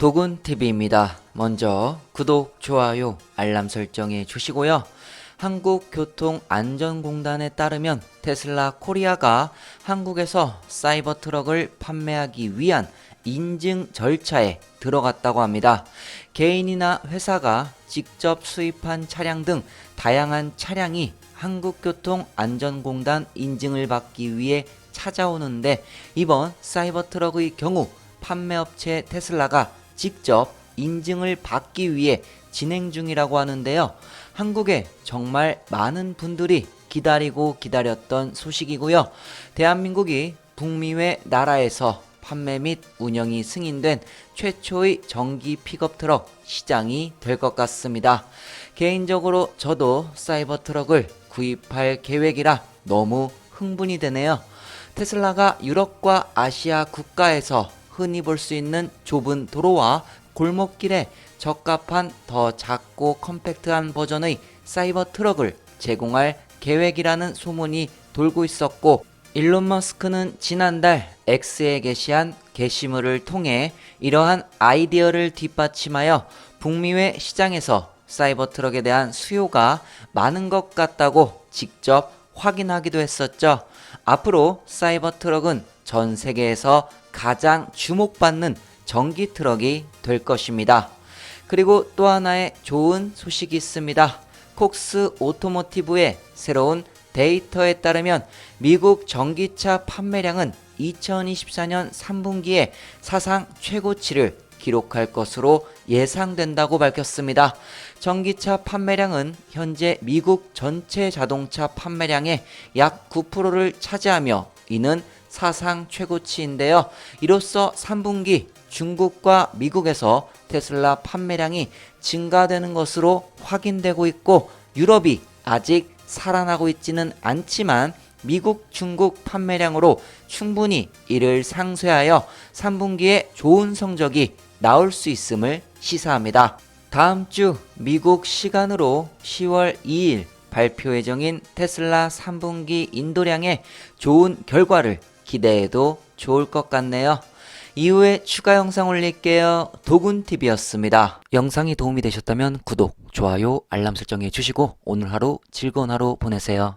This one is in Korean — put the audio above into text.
도군TV입니다. 먼저 구독, 좋아요, 알람 설정해 주시고요. 한국교통안전공단에 따르면 테슬라 코리아가 한국에서 사이버 트럭을 판매하기 위한 인증 절차에 들어갔다고 합니다. 개인이나 회사가 직접 수입한 차량 등 다양한 차량이 한국교통안전공단 인증을 받기 위해 찾아오는데 이번 사이버 트럭의 경우 판매업체 테슬라가 직접 인증을 받기 위해 진행 중이라고 하는데요. 한국에 정말 많은 분들이 기다리고 기다렸던 소식이고요. 대한민국이 북미외 나라에서 판매 및 운영이 승인된 최초의 전기 픽업 트럭 시장이 될 것 같습니다. 개인적으로 저도 사이버 트럭을 구입할 계획이라 너무 흥분이 되네요. 테슬라가 유럽과 아시아 국가에서 흔히 볼 수 있는 좁은 도로와 골목길에 적합한 더 작고 컴팩트한 버전의 사이버 트럭을 제공할 계획이라는 소문이 돌고 있었고 일론 머스크는 지난달 X에 게시한 게시물을 통해 이러한 아이디어를 뒷받침하여 북미외 시장에서 사이버 트럭에 대한 수요가 많은 것 같다고 직접 확인하기도 했었죠. 앞으로 사이버 트럭은 전 세계에서 가장 주목받는 전기 트럭이 될 것입니다. 그리고 또 하나의 좋은 소식이 있습니다. 콕스 오토모티브의 새로운 데이터에 따르면 미국 전기차 판매량은 2024년 3분기에 사상 최고치를 기록할 것으로 예상된다고 밝혔습니다. 전기차 판매량은 현재 미국 전체 자동차 판매량의 약 9%를 차지하며 이는 사상 최고치인데요. 이로써 3분기 중국과 미국에서 테슬라 판매량이 증가되는 것으로 확인되고 있고 유럽이 아직 살아나고 있지는 않지만 미국, 중국 판매량으로 충분히 이를 상쇄하여 3분기에 좋은 성적이 나올 수 있음을 시사합니다. 다음 주 미국 시간으로 10월 2일 발표 예정인 테슬라 3분기 인도량의 좋은 결과를 기대해도 좋을 것 같네요. 이후에 추가 영상 올릴게요. 도군TV였습니다. 영상이 도움이 되셨다면 구독, 좋아요, 알람 설정해 주시고 오늘 하루 즐거운 하루 보내세요.